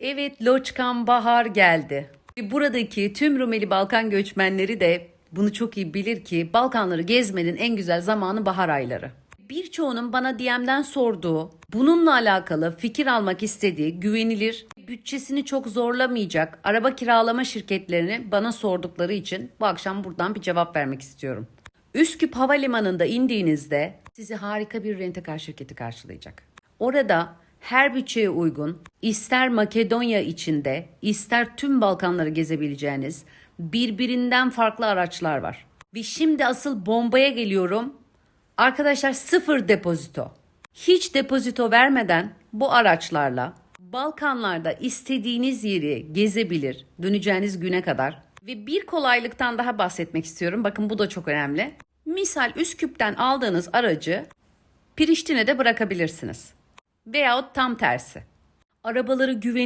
Evet Loçkan Bahar geldi. Buradaki tüm Rumeli Balkan göçmenleri de bunu çok iyi bilir ki Balkanları gezmenin en güzel zamanı bahar ayları. Birçoğunun bana DM'den sorduğu, bununla alakalı fikir almak istediği güvenilir, bütçesini çok zorlamayacak araba kiralama şirketlerini bana sordukları için bu akşam buradan bir cevap vermek istiyorum. Üsküp Havalimanı'nda indiğinizde sizi harika bir rentekar şirketi karşılayacak. Orada her bütçeye uygun, ister Makedonya içinde, ister tüm Balkanları gezebileceğiniz birbirinden farklı araçlar var. Ve şimdi asıl bombaya geliyorum. Arkadaşlar sıfır depozito. Hiç depozito vermeden bu araçlarla Balkanlarda istediğiniz yeri gezebilir döneceğiniz güne kadar. Ve bir kolaylıktan daha bahsetmek istiyorum. Bakın bu da çok önemli. Misal Üsküp'ten aldığınız aracı Priştine'de bırakabilirsiniz. Veyahut tam tersi. Arabaları güvenilir